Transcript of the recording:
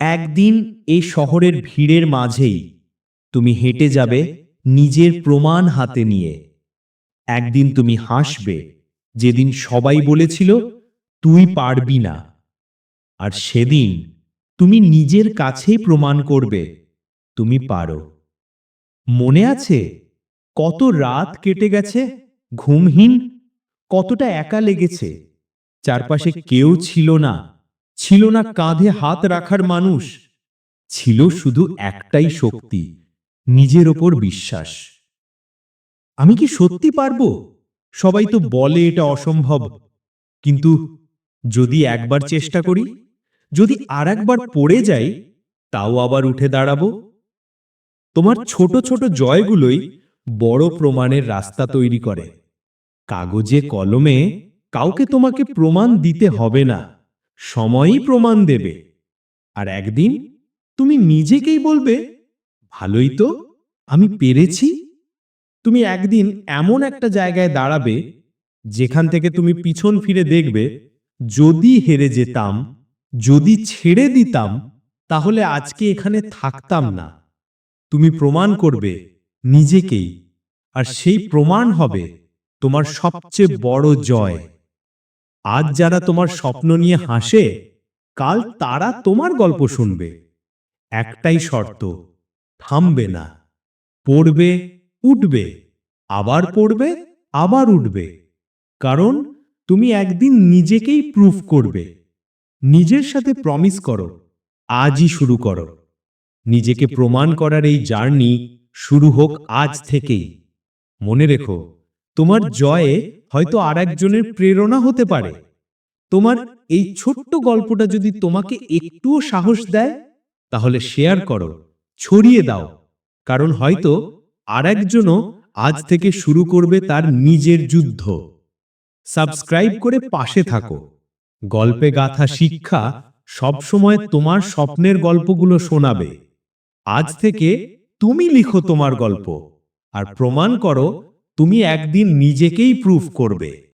একদিন এই শহরের ভিড়ের মাঝেই তুমি হেঁটে যাবে নিজের প্রমাণ হাতে নিয়ে। একদিন তুমি হাসবে, যেদিন সবাই বলেছিল, তুই পারবি না। আর সেদিন তুমি নিজের কাছেই প্রমাণ করবে, তুমি পারো। মনে আছে? কত রাত কেটে গেছে, ঘুমহীন, কতটা একা লেগেছে, চারপাশে কেউ ছিল না। ছিল না কাঁধে হাত রাখার মানুষ, ছিল শুধু একটাই শক্তি, নিজের ওপর বিশ্বাস। আমি কি সত্যি পারব? সবাই তো বলে এটা অসম্ভব। কিন্তু যদি একবার চেষ্টা করি, যদি আর একবার পড়ে যাই, তাও আবার উঠে দাঁড়াবো। তোমার ছোট ছোট জয়গুলোই বড় প্রমাণের রাস্তা তৈরি করে। কাগজে কলমে কাউকে তোমাকে প্রমাণ দিতে হবে না। সময়ই প্রমাণ দেবে। আর একদিন তুমি নিজেকেই বলবে, ভালোই তো, আমি পেরেছি। তুমি একদিন এমন একটা জায়গায় দাঁড়াবে, যেখান থেকে তুমি পিছন ফিরে দেখবে, যদি হেরে যেতাম, যদি ছেড়ে দিতাম, তাহলে আজকে এখানে থাকতাম না। তুমি প্রমাণ করবে নিজেকেই, আর সেই প্রমাণ হবে তোমার সবচেয়ে বড় জয়। আজ যারা তোমার স্বপ্ন নিয়ে হাসে, কাল তারা তোমার গল্প শুনবে। একটাই শর্ত, থামবে না। পড়বে, উঠবে, আবার পড়বে, আবার উঠবে। কারণ তুমি একদিন নিজেকেই প্রুফ করবে। নিজের সাথে প্রমিস করো, আজই শুরু করো। নিজেকে প্রমাণ করার এই জার্নি শুরু হোক আজ থেকেই। মনে রেখো, তোমার জয়ে হয়তো আর একজনের প্রেরণা হতে পারে। তোমার এই ছোট্ট গল্পটা যদি তোমাকে একটুও সাহস দেয় তাহলে শেয়ার করো ছড়িয়ে দাও। কারণ হয়তো আর একজনও আজ থেকে শুরু করবে তার নিজের যুদ্ধ। সাবস্ক্রাইব করে পাশে থাকো। গল্পে গাথা শিক্ষা সবসময় তোমার স্বপ্নের গল্পগুলো শোনাবে। আজ থেকে তুমি লিখো তোমার গল্প। আর প্রমাণ করো তুমি একদিন নিজেকেই প্রুফ করবে।